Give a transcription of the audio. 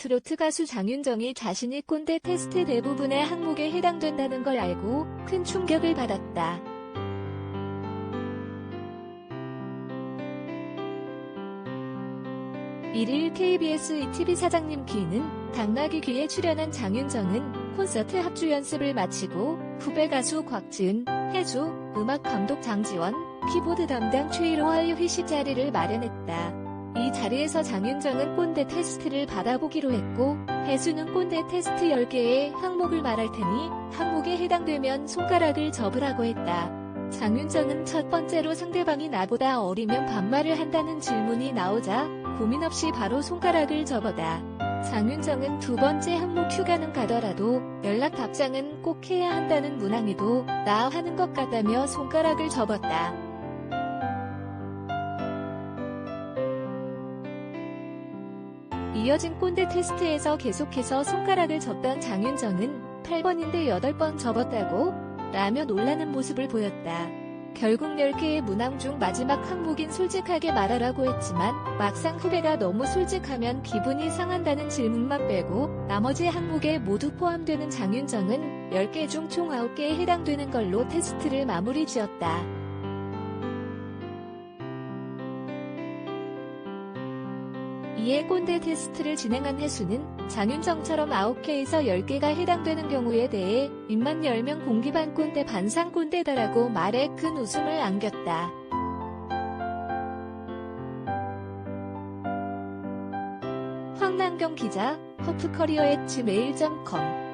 트로트 가수 장윤정이 자신이 꼰대 테스트 대부분의 항목에 해당된다는 걸 알고 큰 충격을 받았다. 일일 KBS ETV 사장님 귀는 당나귀 귀에 출연한 장윤정은 콘서트 합주 연습을 마치고 후배 가수 곽지은, 해수, 음악 감독 장지원, 키보드 담당 최일호와의 회식 자리를 마련했다. 이 자리에서 장윤정은 꼰대 테스트를 받아보기로 했고 해수는 꼰대 테스트 10개의 항목을 말할 테니 항목에 해당되면 손가락을 접으라고 했다. 장윤정은 첫 번째로 상대방이 나보다 어리면 반말을 한다는 질문이 나오자 고민 없이 바로 손가락을 접어다. 장윤정은 두 번째 항목 휴가는 가더라도 연락 답장은 꼭 해야 한다는 문항에도 나 하는 것 같다며 손가락을 접었다. 이어진 꼰대 테스트에서 계속해서 손가락을 접던 장윤정은 8번인데 8번 접었다고? 라며 놀라는 모습을 보였다. 결국 10개의 문항 중 마지막 항목인 솔직하게 말하라고 했지만 막상 후배가 너무 솔직하면 기분이 상한다는 질문만 빼고 나머지 항목에 모두 포함되는 장윤정은 10개 중 총 9개에 해당되는 걸로 테스트를 마무리 지었다. 이에 꼰대 테스트를 진행한 횟수는 장윤정처럼 9개에서 10개가 해당되는 경우에 대해 입만 열면 공기반 꼰대 반상 꼰대다라고 말해 큰 웃음을 안겼다. 황남경 기자, 허프커리어 앳 메일.com